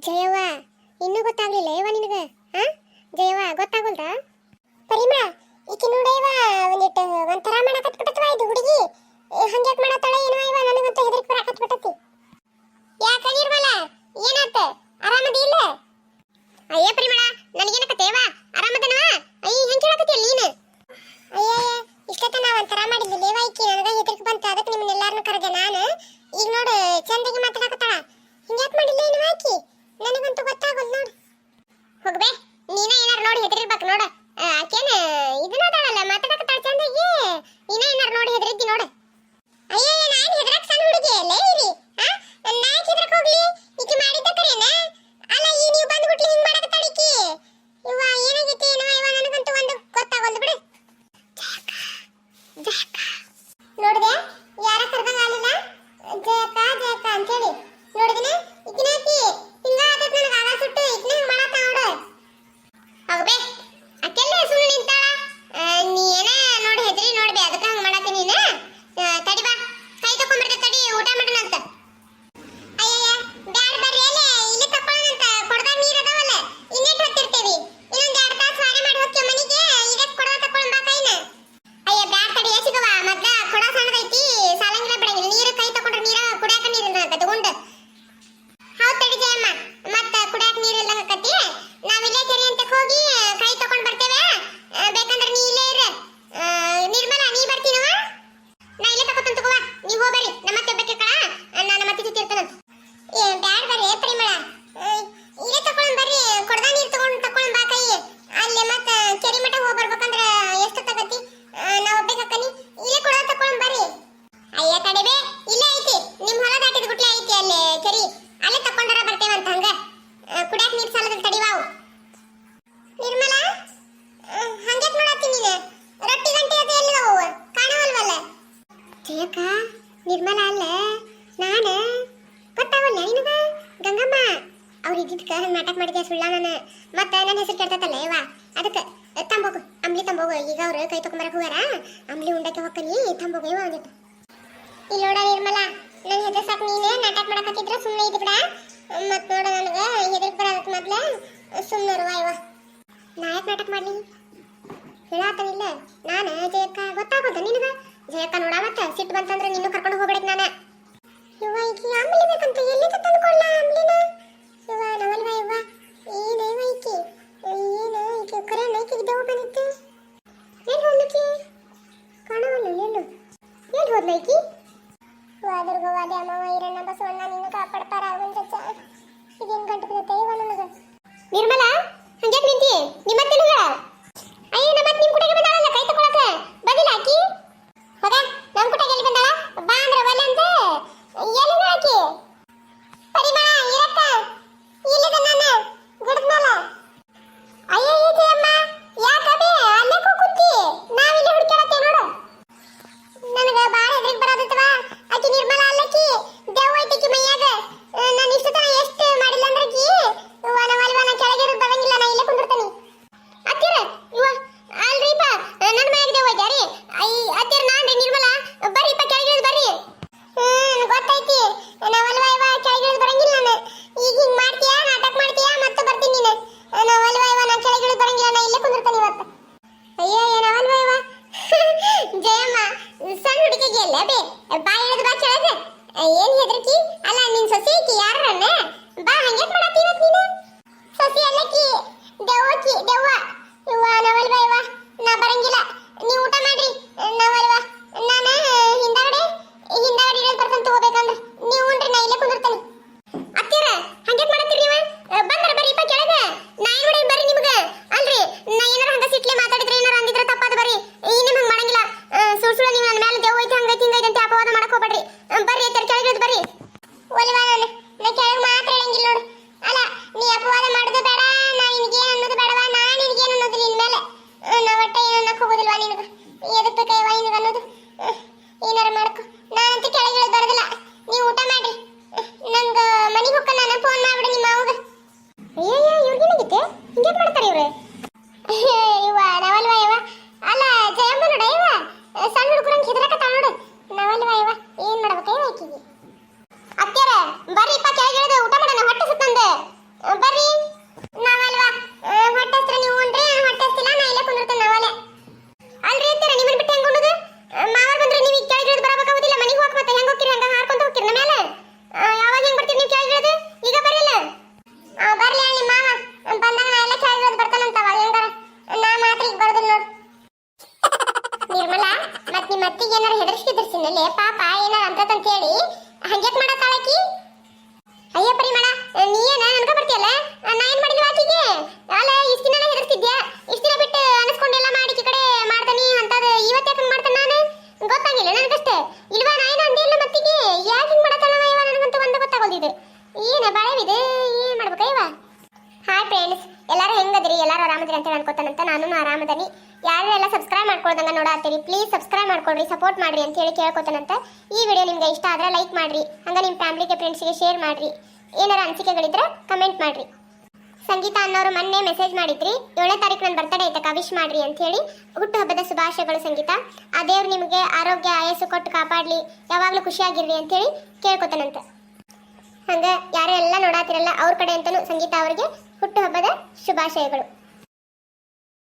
ಜಯವಾ ಇನ್ನೂ ಗೊತ್ತಾಗ್ಲಿಲ್ಲ ಯವ್ವ ನಿನಗೆ? ಹಾಂ ಜಯವಾ ಗೊತ್ತಾಗಲ್ದಾ? ನಿರ್ಮಲ ಅಲ್ಲ? ನಾನ? ಗೊತ್ತಾವಲ್ಲ ನಿನಗ ಗಂಗಮ್ಮ, ಅವ್ರು ಇದ್ದಿದ್ಕ ನಾಟಕ ಮಾಡಿದ್ಯಾ ಸುಳ್ಳ ನಾನು? ಮತ್ತೆ ನನ್ನ ಹೆಸರು ಕೆಡ್ತತಲ್ಲ ಯವ್ವ ಅದಕ್ಕೆ ತಂಬೋಗು, ಅಂಬ್ಲಿ ತಂಬೋಗು. ಈಗ ಅವ್ರು ಕೈ ತೊಗೊಂಬರಕ್ಕೆ ಹೋಗಾರ ಅಂಬ್ಲಿ ಉಂಡಕ್ಕೆ ಹೊಕ್ಕನಿ ತಂಬೋಗು ಯವ್ವ ಅಂದಿತ್ತು ಇಲ್ಲಿ ನೋಡ ನಿರ್ಮಲ ನನ್ನ ಹೆಸರು ಸಾಕು, ನೀನೇ ನಾಟಕ ಮಾಡಕತ್ತಿದ್ರೆ ಸುಮ್ಮನೆ ಇದ್ದು ಬಿಡ. ಮತ್ತೆ ನೋಡ ನನಗೆ, ಹೆದರಿಕೆ ಬರೋದಕ್ಕೆ ಮೊದಲು. ಸುಮ್ಮನೆ ಇರುವ ಇವ ನಾಯಕ್ ನಾಟಕ ಮಾಡಲಿ? ಹೇಳಾತನಿಲ್ಲ. ನಾನು ಜಯಕ್ಕ ಗೊತ್ತಾಗೋದು, ನಿನಗೆ? ಜಯಕ್ಕ ನೋಡ ಮತ್ತೆ, ಸಿಟ್ಟು ಬಂತಂದ್ರೆ ನಿನ್ನೂ ಕರ್ಕೊಂಡು ಹೋಗ್ಬೇಡ ನಾನು. ಇವ ಈಗ ಆಮ್ಲಿ ಬೇಕಂತ ಎಲ್ಲಿಂದ ತಂದ್ಕೊಳ್ಳ ಆಮ್ಲಿನ? соседи ಆಕಿಗೆ ಏನಾರ ಹೆದರ್ಸ್ಕಿದ್ರಸಿನಲ್ಲಿ ಪಾಪ, ಏನಾರ ಅಂತದಂತ ಹೇಳಿ ಹಂಗ್ಯಾಕ್ ಮಾಡಕ್ಕಾಳಕಿ ಅಯ್ಯೋ ನೀ ಏನ ನನ್ಕ ಬರ್ತಿಯಲ್ಲ? ನಾ ಏನ್ ಮಾಡಿದ್ವಿ ಆಕಿಗೆ? ಅಲ್ಲ, ಇಷ್ಟ ದಿನ ಹೆದರ್ತಿದ್ಯಾ ಇಷ್ಟ ದಿನ ಬಿಟ್ಟು ಅನಸ್ಕೊಂಡೆಲ್ಲ ಮಾಡಿ ಈ ಕಡೆ ಮಾಡ್ತಾನಿ ಅಂತದ ಇವತ್ತು ಯಾಕಂದ್ ಮಾಡ್ತಾನೆ ನಾನು? ಗೊತ್ತಾಗಿಲ್ಲ ನನಗಷ್ಟೇ. ಇಲ್ವಾ, ನಾ ಏನು ಅಂದಿಲ್ಲ ಮತ್ತಿಗೆ. ಯಾಕೆ ಹಿಂಗ್ ಮಾಡಕ್ಕಲ್ಲ ಇವ? ನನಗಂತೂ ಒಂದು ಗೊತ್ತಾಗೋದಿದೆ ಏನ ಬಾಳೆವಿದೆ? ಏನ್ ಮಾಡ್ಬೇಕ ಇವ? ಹಾಯ್ ಫ್ರೆಂಡ್ಸ್ ಎಲ್ಲರೂ ಹೆಂಗದಿರಿ? ಎಲ್ಲರೂ ಆರಾಮದಿರಿ ಅಂತ ಅನ್ಕೋತಾನಂತ ನಾನು ಆರಾಮದಾನಿ. ಯಾರೆಲ್ಲ ಸಬ್ಸ್ಕ್ರೈಬ್ ಮಾಡ್ಕೊಳ್ದಂಗ ನೋಡಾತೀರಿ ಪ್ಲೀಸ್ ಸಬ್ಸ್ಕ್ರೈಬ್ ಮಾಡ್ಕೊಳ್ರಿ ಸಪೋರ್ಟ್ ಮಾಡ್ರಿ ಅಂತ ಹೇಳಿ ಕೇಳ್ಕೊತಾನಂತ. ಈ ವಿಡಿಯೋ ನಿಮ್ಗೆ ಇಷ್ಟ ಆದ್ರೆ ಲೈಕ್ ಮಾಡ್ರಿ, ಹಂಗ ನಿಮ್ಮ ಫ್ಯಾಮಿಲಿಗೆ ಫ್ರೆಂಡ್ಸ್ಗೆ ಶೇರ್ ಮಾಡ್ರಿ. ಏನಾರ ಅನಿಸಿಕೆಗಳಿದ್ರೆ ಕಮೆಂಟ್ ಮಾಡ್ರಿ. ಸಂಗೀತ ಅನ್ನೋರು ಮೊನ್ನೆ ಮೆಸೇಜ್ ಮಾಡಿದ್ರಿ, ಏಳನೇ ತಾರೀಕು ನನ್ನ ಬರ್ತಡೇ ಐತೆ ವಿಶ್ ಮಾಡ್ರಿ ಅಂತ ಹೇಳಿ ಹುಟ್ಟುಹಬ್ಬದ ಶುಭಾಶಯಗಳು ಸಂಗೀತ. ಆ ದೇವ್ರು ನಿಮಗೆ ಆರೋಗ್ಯ, ಆಯಸ್ಸು ಕೊಟ್ಟು ಕಾಪಾಡ್ಲಿ, ಯಾವಾಗಲೂ ಖುಷಿಯಾಗಿರ್ರಿ ಅಂತ ಹೇಳಿ ಕೇಳ್ಕೊತಾನಂತ. ಹಂಗ ಯಾರೆಲ್ಲ ನೋಡಾತಿರಲ್ಲ ಅವ್ರ ಕಡೆ ಅಂತಲೂ ಸಂಗೀತ ಅವರಿಗೆ ಹುಟ್ಟುಹಬ್ಬದ ಶುಭಾಶಯಗಳು.